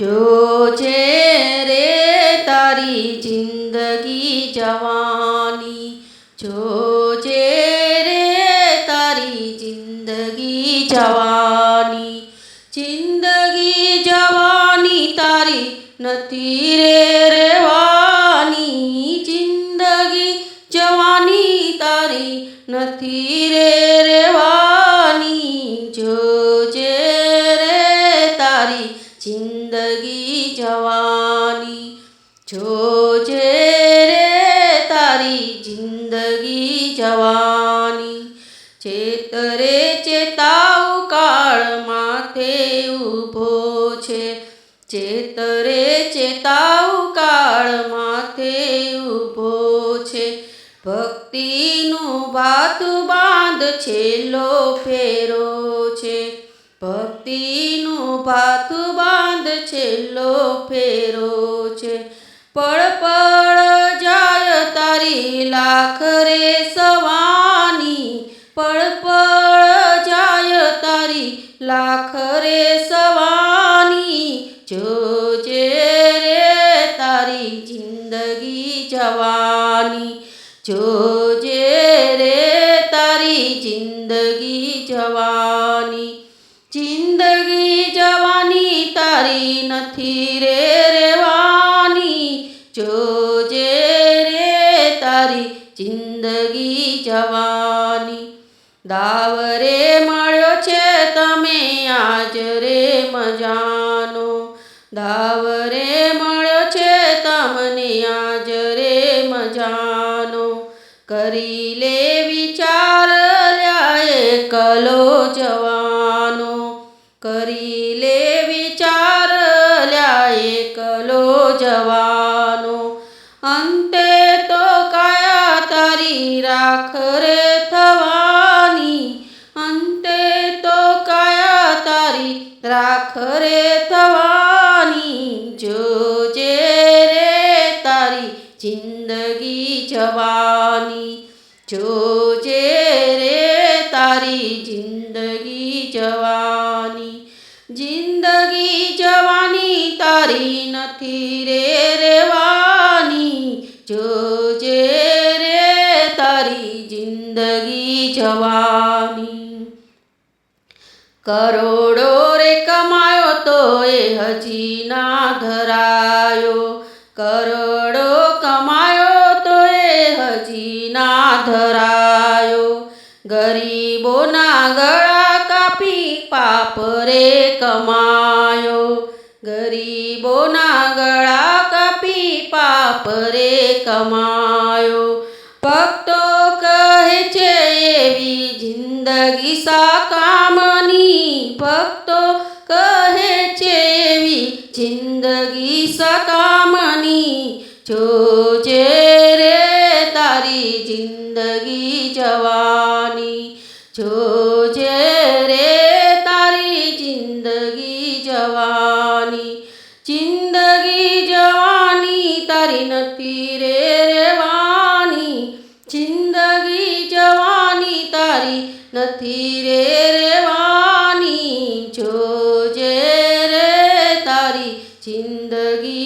જોજે રે તારી જિંદગી જવાની જોજે રે તારી જિંદગી જવાની જિંદગી જવાની તારી નથી રે રેવાની જિંદગી જવાની તારી નથી રે રેવાની જો જિંદગી જવાની. જોજે રે તારી જિંદગી જવાની. ચેતરે ચેતાવ કાળ માથે ઊભો છે. ચેતરે ચેતાવ કાળ માથે ઊભો છે. ભક્તિનું ભાત બાંધ છેલ્લો ફેરો છે. ભક્તિનું ભાતું બાંધ છેલ્લો ફેરો છે. પળ પળ જાય તારી લાખ રે સવાની. પળ પળ જાય તારી લાખ રે સવાની. જોજે રે તારી જિંદગી જવાની. જોજે રે તારી જિંદગી જવાની. નથી રે રેવાની જોજે રે તારી જિંદગી જવાની. દાવરે મળ્યો છે તમે આજ રે મજાનો. દાવરે મળ્યો છે તમને આજ રે મજાનો. કરી લે વિચાર લ્યાએ કલો જવાનો. કરી તારી થવાની, અંતે તો કાયા તારી રાખરે થવાની. જોજે રે તારી જિંદગી જવાની જોજે રે તારી જિંદગી જવાની. જિંદગી જવાની તારી નથી રે જવાની. કરોડો રે કમાયો તો એ હજી ના ધરાયો. કરોડો કમાયો તો એ હજી ના ધરાયો. ગરીબોના ગળા કાપી પાપ રે કમાયો. ગરીબોના ગળા કાપી પાપ રે કમાયો. ભક્તો જિંદગી સકામની ભક્તો કહે છે એવી, જિંદગી સકામની જોજે રે તારી જિંદગી જવાની જોજે રે તારી જિંદગી જવાની જિંદગી જવાની તારી નથી રે રેવાની જિંદગી નથી રે રેવાની જોજે રે તારી જિંદગી